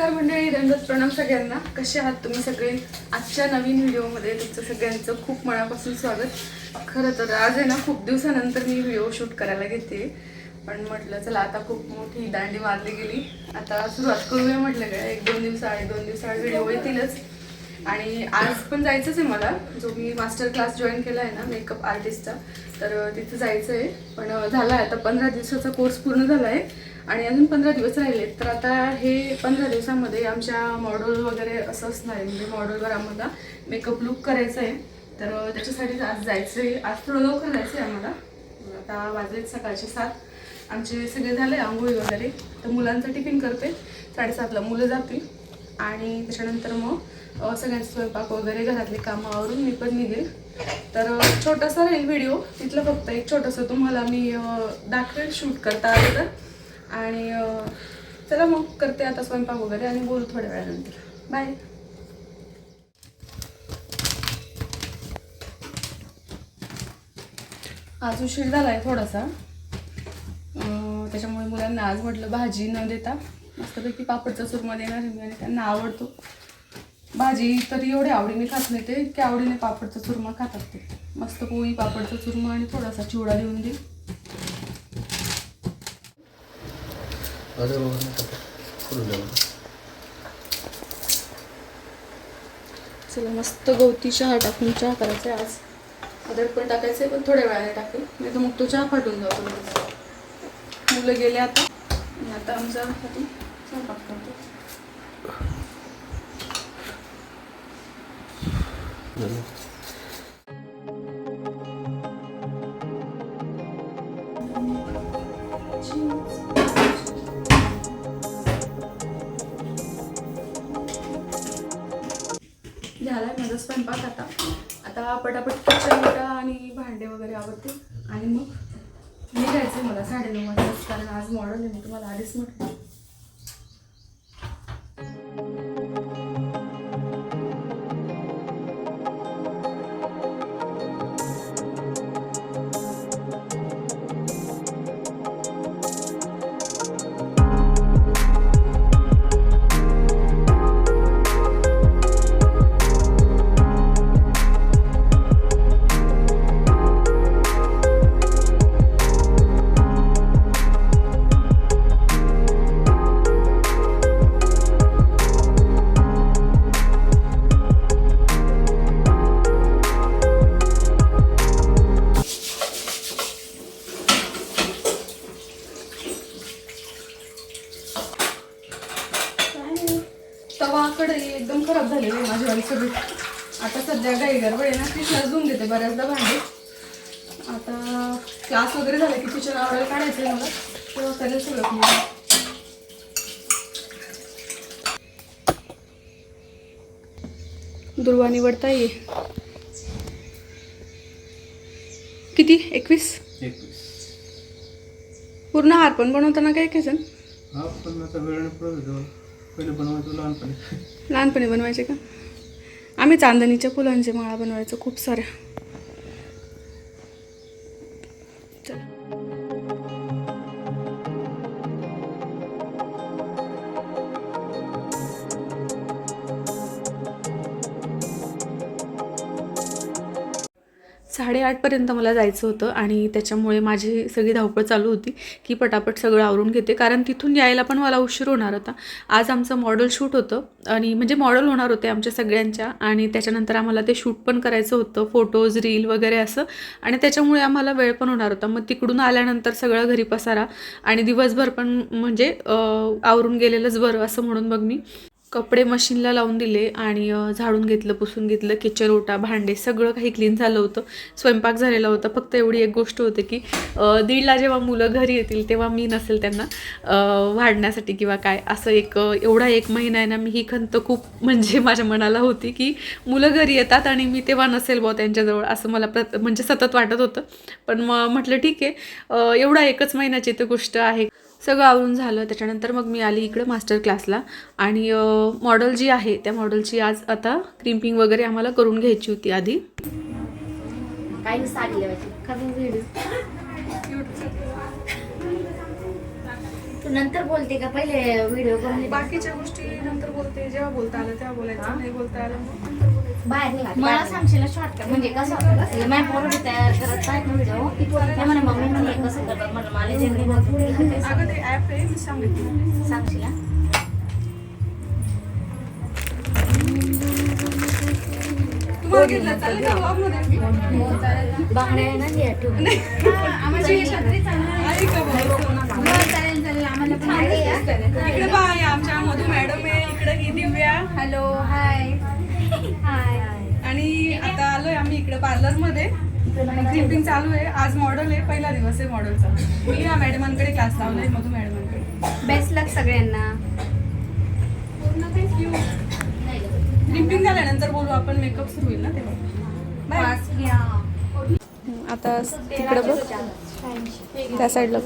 नमस्कार मंडळी दंडोत प्रणाम सगळ्यांना. कसे आहात तुम्ही सगळे? आजच्या नवीन व्हिडिओमध्ये तुमचं सगळ्यांचं खूप मनापासून स्वागत. खरं तर आज आहे ना खूप दिवसानंतर मी व्हिडिओ शूट करायला घेते. पण म्हटलं चला आता खूप मोठी दांडी मारली गेली. आता सुरुवात करूया म्हटलं काय? एक दोन दिवसाआड दोन दिवसाआड व्हिडिओ येतीलच. आणि आज पण जायचंच आहे मला. जो मी मास्टर क्लास जॉईन केला आहे ना मेकअप आर्टिस्टचा तर तिथं जायचं आहे पण झाला आहे आता पंधरा दिवसाचा कोर्स पूर्ण झाला आहे आणि अजून पंधरा दिवस राहिले तर आता हे पंधरा दिवसामध्ये आमच्या मॉडल वगैरे असं असणार आहे. म्हणजे मॉडलवर आम्हाला मेकअप लुक करायचं आहे तर त्याच्यासाठी आज जायचं आहे आज थोडं लवकर जायचं आहे आम्हाला. आता वाजलेत सकाळचे सात. आमचे सगळे झाले आंघोळी वगैरे. तर मुलांचं टिफिन करते. साडेसातला मुलं जातील. आणि त्याच्यानंतर मग अ, सगळ्यांचा स्वयंपाक वगैरे घरातले कामं आवरून मी पण निघेल. तर छोटासा राहील व्हिडिओ तिथलं फक्त एक छोटंसं तुम्हाला मी दाखवेल शूट करता आलं तर आणि चला मग करते आता स्वयंपाक वगैरे आणि बोलू थोड्या वेळानंतर. बाय आज उशीर झाला आहे थोडासा त्याच्यामुळे मुलांना आज म्हटलं भाजी न देता. मस्तपैकी पापडचा चुरमा देणार आहे मी आणि त्यांना आवडतो. भाजी तर एवढ्या आवडीने खात नाही ते इतक्या आवडीने पापडचा चुरमा खातात ते. मस्त पोळी पापडचा चुरमा आणि थोडासा चिवडा देऊन देईल चला मस्त गवती चहा टाकून चहा करायचा आहे आज. अदर पण टाकायचं आहे पण थोड्या वेळाने टाकेल. नाही तर मग तो चहा फाटून जातो. मुलं गेले आता. आता आमचा स्वयंपाक करतो झालाय माझा स्वयंपाक आता. आता पटापट किचन मोठा आणि भांडे वगैरे आवडते आणि मग निघायचं मला साडेनऊ वाजता कारण आज मॉडर्न आहे मी तुम्हाला आधीच म्हटलं. सगळी. आता सध्या गाई गडबड आहे ना कृष्णाच धुवून देते बऱ्याचदा भांडे. आता क्लास वगैरे झाला की किचन आवडायला काढायचं आहे मला. तेव्हा करेल सगळं clean. दुर्वा निवडता ये किती? एकवीस? एकवीस. पूर्ण हार पण बनवताना काय काय जण हा पण आता वेळ पुढे होतो. पहिले बनवायचो लहानपणी. लहानपणी बनवायचे का? आम्ही चांदणीच्या फुलांची माळा बनवायचो. खूप साऱ्या साडेआठपर्यंत मला जायचं होतं आणि त्याच्यामुळे माझी सगळी धावपळ चालू होती की पटापट सगळं आवरून घेते. कारण तिथून यायला पण मला उशीर होणार होता. आज आमचं मॉडेल शूट होतं आणि म्हणजे मॉडेल होणार होते आमच्या सगळ्यांच्या आणि त्याच्यानंतर आम्हाला ते शूट पण करायचं होतं फोटोज रील वगैरे असं. आणि त्याच्यामुळे आम्हाला वेळ पण होणार होता. मग तिकडून आल्यानंतर सगळं घरी पसारा आणि दिवसभर पण म्हणजे आवरून गेलेलंच बरं असं म्हणून मग मी कपडे मशीनला लावून दिले आणि झाडून घेतलं पुसून घेतलं किचन ओटा भांडे सगळं काही क्लीन झालं होतं. स्वयंपाक झालेला होता. फक्त एवढी एक गोष्ट होती की दीडला जेव्हा मुलं घरी येतील तेव्हा मी नसेल त्यांना वाढण्यासाठी किंवा काय असं एक एवढा एक महिना आहे ना मी ही खंत खूप म्हणजे माझ्या मनाला होती की मुलं घरी येतात आणि मी तेव्हा नसेल बुवा त्यांच्याजवळ असं मला प्रत म्हणजे सतत वाटत होतं. पण मग म्हटलं ठीक आहे. एवढा एकच महिन्याची तर गोष्ट आहे. सगळं आवरून झालं. त्याच्यानंतर मग मी आली इकडं मास्टर क्लासला. आणि मॉडेल जी आहे त्या मॉडेलची आज आता क्रिम्पिंग वगैरे आम्हाला करून घ्यायची होती आधी. नंतर बोलते का? पहिले व्हिडिओ बाकीच्या गोष्टी नंतर ते जेव्हा बोलता आलं तेव्हा बोलायचं. नाही बोलता आलं. बाहेर निघा मला सांगशील शॉर्टकट म्हणजे कसं माझ्या तयार करत आहेत ना व्हिडिओ ते म्हणे मम्मी म्हणे कसं करतात? म्हटलं मला सांगशील हा? बांगड्या आहे ना ठेवून. इकडे आमच्या मधू मॅडम आहे इकडे ही दिव्या. Hello hi. इकडे पार्लरमध्ये क्रिपिंग चालू आहे. आज मॉडेल आहे. पहिला दिवस आहे मॉडेलचा मी या मॅडमांकडे क्लास लावलाय मधू मॅडमांकडे. बेस्ट लक सगळ्यांना. थँक्यू क्रिपिंग झाल्यानंतर बोलू आपण. मेकअप सुरू होईल ना तेव्हा. बाय आता तिकडे बघ. त्या साईडला.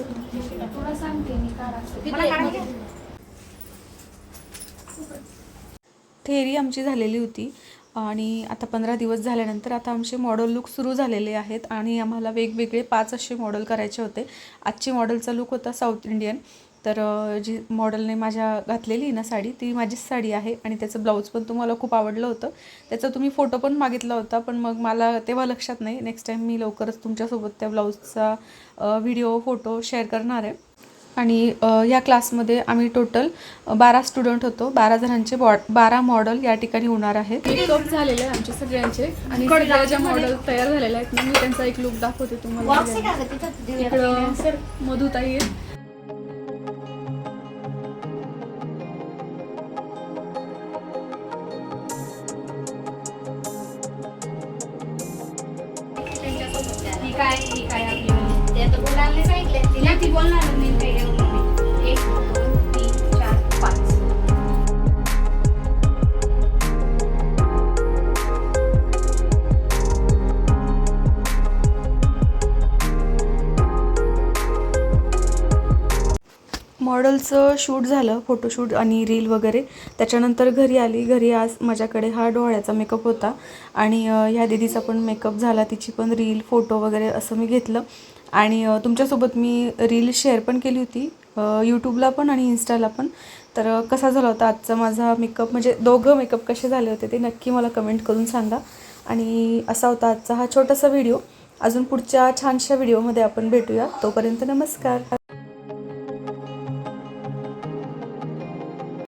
थेरी आमची झालेली होती. आणि आता पंधरा दिवस झाल्यानंतर आता आमचे मॉडल लुक सुरू झालेले आहेत आणि आम्हाला वेगवेगळे पाच असे मॉडल करायचे होते. आजची मॉडलचा लुक होता साऊथ इंडियन तर जी मॉडलने माझ्या घातलेली ना साडी ती माझीच साडी आहे आणि त्याचं ब्लाऊज पण तुम्हाला खूप आवडलं होतं. त्याचा तुम्ही फोटो पण मागितला होता पण मग मला तेव्हा लक्षात नाही. नेक्स्ट टाईम मी लवकरच तुमच्यासोबत त्या ब्लाऊजचा व्हिडिओ फोटो शेअर करणार आहे. आणि या क्लासमध्ये आम्ही टोटल बारा स्टुडंट होतो. बारा जणांचे बॉ बारा मॉडेल या ठिकाणी होणार आहेत. मेकअप झालेले आहे आमचे सगळ्यांचे. आणि ज्या मॉडेल तयार झालेल्या आहेत ना मी त्यांचा एक लुक दाखवते तुम्हाला. सर मधुताई आहे ही काय ही काय आपली? ते आता बोलायला नाही सांगितलं. तिला. ती बोलणार मी मॉडलचं शूट झालं फोटोशूट आणि रील वगैरे. त्याच्यानंतर घरी आली. घरी आज माझ्याकडे हा डोळ्याचा मेकअप होता. आणि ह्या दिदीचा पण मेकअप झाला. तिची पण रील फोटो वगैरे असं मी घेतलं. आणि तुमच्यासोबत मी रील शेअर पण केली होती. यूट्यूबला पण आणि इन्स्टाला पण. तर कसा झाला होता आजचा माझा मेकअप म्हणजे दोघं मेकअप कसे झाले होते ते नक्की मला कमेंट करून सांगा. आणि असा होता आजचा हा छोटासा व्हिडिओ अजून पुढच्या छानशा व्हिडिओमध्ये आपण भेटूया. तोपर्यंत नमस्कार.